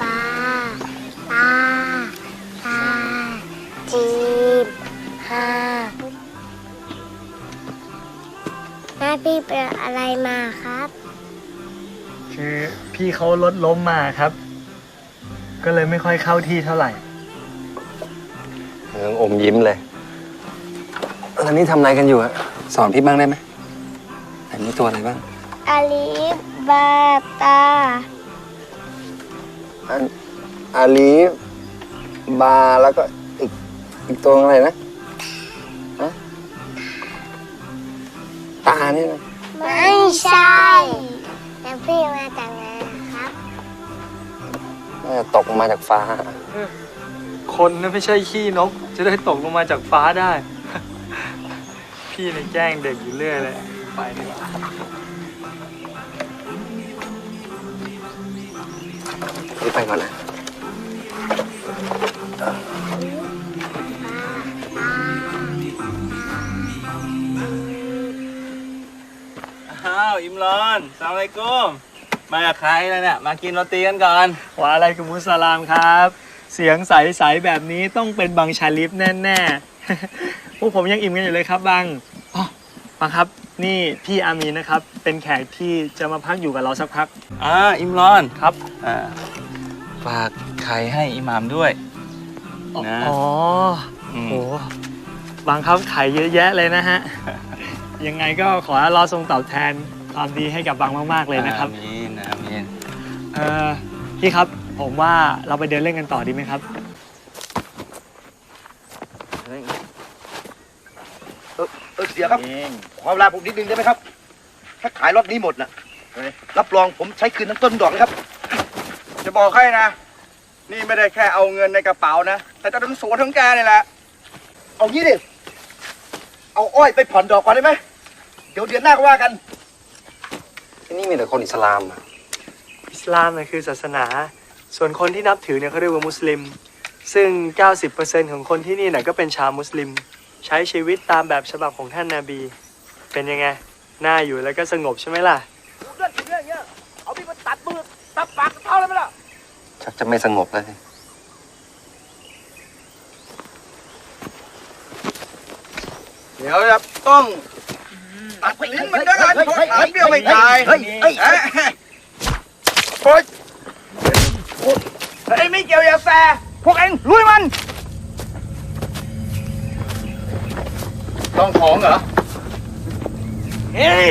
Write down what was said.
บาตาตาจีบฮาแม่พี่เป็นอะไรมาครับ คือพี่เขารถล้มมาครับ ก็เลยไม่ค่อยเข้าที่เท่าไหร่เอออมยิ้มเลยแล้วนี่ทำอะไรกันอยู่อะสอนพี่บ้างได้ไหมอันนี้ตัวอะไรบ้างอาลีฟบาตา อันอาลีฟบาแล้วก็อีกอีกตัวอะไรนะฮะตาเนี่ยนะไม่ใช่แล้วพี่มาจากไหนครับน่าจะตกลงมาจากฟ้า คนนะไม่ใช่ขี้นก จะได้ตกลงมาจากฟ้าได้ พี่ในยแกล้งเด็กอยู่เรื่อยเลย ไปดีกว่า พี่ไปก่อนนะอ้าวอิมรอนสลามอะลัยกุมมากับใครแล้วเนี่ย มากินโรตีกันก่อนวะอะไรกุมุสลามครับ เสียงใสๆแบบนี้ต้องเป็นบังชาลิฟแน่ๆ พวกผมยังอิ่มกันอยู่เลยครับบังอ๋อบังครับ นี่พี่อามีนะครับ เป็นแขกที่จะมาพักอยู่กับเราสักพัก อ่าอิมรอนครับ อ่า ฝากไข่ให้อิหมามด้วยนะอ๋ออืมโหบางครับขายเยอะแยะเลยนะฮะ ยังไงก็ขอรอทรงตอบแทนความดีให้กับบางมาก ๆ เลยนะครับอามีนอามีนเออพี่ครับผมว่าเราไปเดินเล่นกันต่อดีไหมครับเฮ้ยเออเสียครับความลาผมนิดนึงได้ไหมครับ ถ้าขายรถนี้หมดน่ะรับรองผมใช้คืนทั้งต้นดอกเลยครับ จะบอกให้นะ นี่ไม่ได้แค่เอาเงินในกระเป๋านะ แต่จะโดนสวนทั้งแกนี่แหละ เอางี้ดิ เอาอ้อยไปผ่อนดอกก่อนได้ไหม เดี๋ยวเดือนหน้าก็ว่ากัน ที่นี่มีแต่คนอิสลามอะอิสลามเนี่ยคือศาสนา ส่วนคนที่นับถือเนี่ยเขาเรียกว่ามุสลิม ซึ่ง 90%ของคนที่นี่เนี่ยก็เป็นชาวมุสลิม ใช้ชีวิตตามแบบฉบับของท่านนาบี เป็นยังไงน่าอยู่แล้วก็สงบใช่ไหมล่ะ เรื่องอย่างเงี้ยอย่างเงี้ยเอาพี่มาตัดมือตัดปากตัดเท้าเลยไหมล่ะชัก จะไม่สงบแล้วสิเดี๋ยวจะต้องตัดลิ้นมันด้วยกันเพราะหางเบี้ยวไม่ตายเฮ้ยเฮ้ยเอ้ยโอ๊ยเฮ้ยไม่เกี่ยวอย่าแซพวกเองลุยมัน ต้องของเหรอเฮ้ย